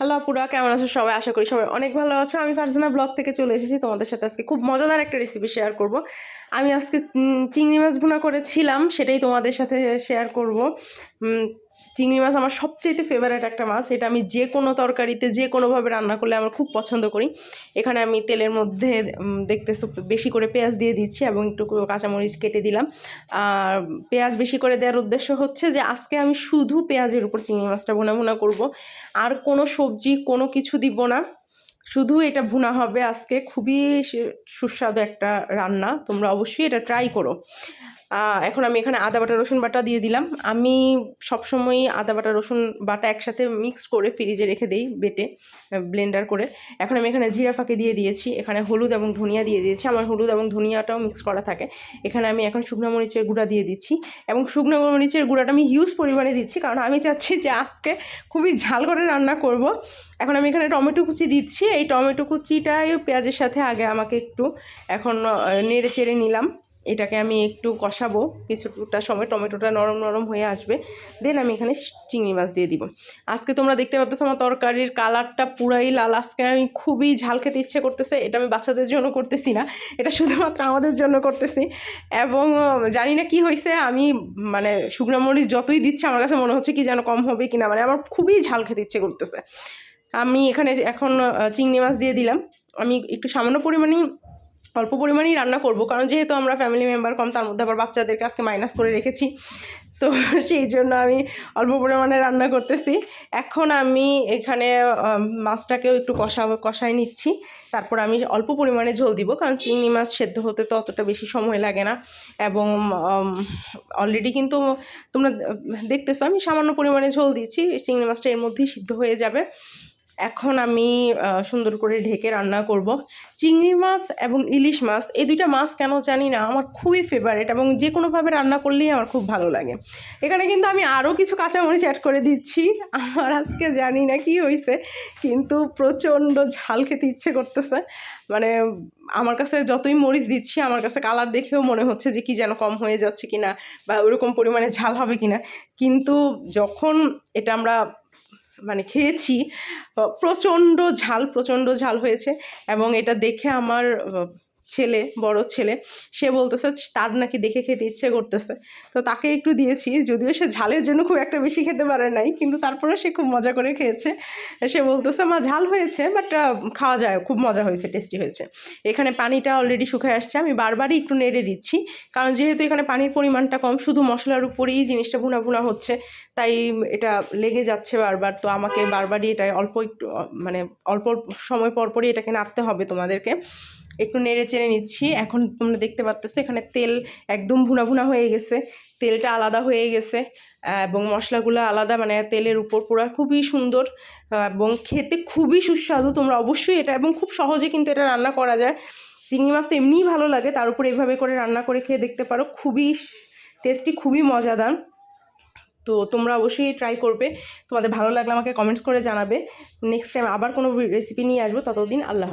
Hello আপুরা, কেমন আছো? সবাই আশা করি সবাই অনেক ভালো আছো। আমি ফারজানা ব্লগ থেকে চলে এসেছি। তোমাদের সাথে আজকে খুব মজাদার একটা রেসিপি শেয়ার করব। আমি আজকে চিংড়ি মাছ ভুনা করেছিলাম, সেটাই তোমাদের সাথে শেয়ার করব। চিংড়ি মাছ আমার সবচেয়ে ফেভারিট একটা মাছ। এটা আমি যে কোনো তরকারিতে, যে কোনোভাবে রান্না করলে আমার খুব পছন্দ করি। এখানে আমি তেলের মধ্যে দেখতে বেশি করে পেঁয়াজ দিয়ে দিচ্ছি এবং একটু কাঁচামরিচ কেটে দিলাম। আর পেঁয়াজ বেশি করে দেওয়ার উদ্দেশ্য হচ্ছে যে, আজকে আমি শুধু পেঁয়াজের উপর চিংড়ি মাছটা ভুনা ভুনা করব। আর কোনো সবজি, কোনো কিছু দিব না। শুধু এটা ভুনা হবে আজকে, খুবই সুস্বাদু একটা রান্না, তোমরা অবশ্যই এটা ট্রাই করো। এখন আমি এখানে আদা বাটা, রসুন বাটা দিয়ে দিলাম। আমি সবসময়ই আদা বাটা, রসুন বাটা একসাথে মিক্স করে ফ্রিজে রেখে দিই বেটে ব্লেন্ডার করে। এখন আমি এখানে জিরা ফাঁকি দিয়ে দিয়েছি, এখানে হলুদ এবং ধনিয়া দিয়ে দিয়েছি। আমার হলুদ এবং ধনিয়াটাও মিক্স করা থাকে। এখানে আমি এখন শুকনো মরিচের গুঁড়া দিয়ে দিচ্ছি এবং শুকনো মরিচের গুঁড়াটা আমি হিউজ পরিমাণে দিচ্ছি, কারণ আমি চাচ্ছি যে আজকে খুবই ঝাল করে রান্না করব। এখন আমি এখানে টমেটো কুচি দিচ্ছি। এই টমেটো কুচিটাই পেঁয়াজের সাথে আগে আমাকে একটু এখন নেড়ে চেড়ে নিলাম। এটাকে আমি একটু কষাবো। কিছুটা সময় টমেটোটা নরম নরম হয়ে আসবে। দেন আমি এখানে চিংড়ি মাছ দিয়ে দিব। আজকে তোমরা দেখতে পাচ্ছ আমার তরকারির কালারটা পুরাই লাল। আজকে আমি খুবই ঝাল খেতে ইচ্ছে করতেছে। এটা আমি বাচ্চাদের জন্য করতেছি না। এটা শুধুমাত্র আমাদের জন্য করতেছি। এবং জানি না কি হয়েছে আমি মানে শুকনো মরিচ যতই দিচ্ছে, আমার কাছে মনে হচ্ছে কি যেন কম হবে কি না মানে আমার খুবই ঝাল খেতে ইচ্ছে করতেছে। আমি এখানে এখন চিংড়ি মাছ দিয়ে দিলাম। আমি একটু সামান্য পরিমাণেই, অল্প পরিমাণেই রান্না করব। কারণ যেহেতু আমরা ফ্যামিলি মেম্বার কম, তার মধ্যে আবার বাচ্চাদেরকে আজকে মাইনাস করে রেখেছি। তো সেই জন্য আমি অল্প পরিমাণে রান্না করতেছি। এখন আমি এখানে মাছটাকেও একটু কষা কষাই নিচ্ছি। তারপর আমি অল্প পরিমাণে ঝোল দিব, কারণ চিংড়ি মাছ সেদ্ধ হতে তো অতটা বেশি সময় লাগে না। এবং অলরেডি কিন্তু তোমরা দেখতেছো, আমি সামান্য পরিমাণে ঝোল দিচ্ছি চিংড়ি মাছটা এর মধ্যেই সিদ্ধ হয়ে যাবে। এখন আমি সুন্দর করে ঢেকে রান্না করব। চিংড়ি মাছ এবং ইলিশ মাছ, এই দুইটা মাছ কেন জানি না, আমার খুবই ফেভারিট এবং যে কোনোভাবে রান্না করলেই আমার খুব ভালো লাগে। এখানে কিন্তু আমি আরও কিছু কাঁচামরিচ অ্যাড করে দিচ্ছি। আমার আজকে জানি না কি হয়েছে কিন্তু প্রচণ্ড ঝাল খেতে ইচ্ছে করতেছে। মানে আমার কাছে যতই মরিচ দিচ্ছি, আমার কাছে কালার দেখেও মনে হচ্ছে যে কি যেন কম হয়ে যাচ্ছে কি না বা ওরকম পরিমাণে ঝাল হবে কি না কিন্তু যখন এটা আমরা মানে খেয়েছি প্রচণ্ড ঝাল প্রচণ্ড ঝাল হয়েছে এবং এটা দেখে আমার ছেলে, বড় ছেলে, সে বলতেছে, তার নাকি দেখে খেতে ইচ্ছে করতেছে। তো তাকে একটু দিয়েছি, যদিও সে ঝালের জন্য খুব একটা বেশি খেতে পারে নাই, কিন্তু তারপরে সে খুব মজা করে খেয়েছে। সে বলতেছে, মা, ঝাল হয়েছে বাট খাওয়া যায়, খুব মজা হয়েছে টেস্টি হয়েছে। এখানে পানিটা অলরেডি শুকায় আসছে, আমি বারবারই একটু নেড়ে দিচ্ছি, কারণ যেহেতু এখানে পানির পরিমাণটা কম, শুধু মশলার উপরেই জিনিসটা ভুনা ভুনা হচ্ছে, তাই এটা লেগে যাচ্ছে বারবার, তো আমাকে বারবারই এটা অল্প একটু মানে অল্প সময় পর পরই এটাকে নাড়তে হবে তোমাদেরকে। একটু নেড়ে চেড়ে নিচ্ছি। এখন তোমরা দেখতে পাচ্ছ এখানে তেল একদম ভুনা ভুনা হয়ে গেছে। তেলটা আলাদা হয়ে গেছে এবং মশলাগুলো আলাদা মানে তেলের উপর পুরো খুবই সুন্দর এবং খেতে খুবই সুস্বাদু। তোমরা অবশ্যই এটা, এবং খুব সহজে কিন্তু এটা রান্না করা যায়। চিংড়ি মাছ তো এমনিই ভালো লাগে, তার উপর এভাবে করে রান্না করে খেয়ে দেখতে পারো, খুবই টেস্টি, খুবই মজাদার। তো তোমরা অবশ্যই ট্রাই করবে, তোমাদের ভালো লাগলে আমাকে কমেন্টস করে জানাবে। নেক্সট টাইম আবার কোনো রেসিপি নিয়ে আসব, ততদিন আল্লাহ।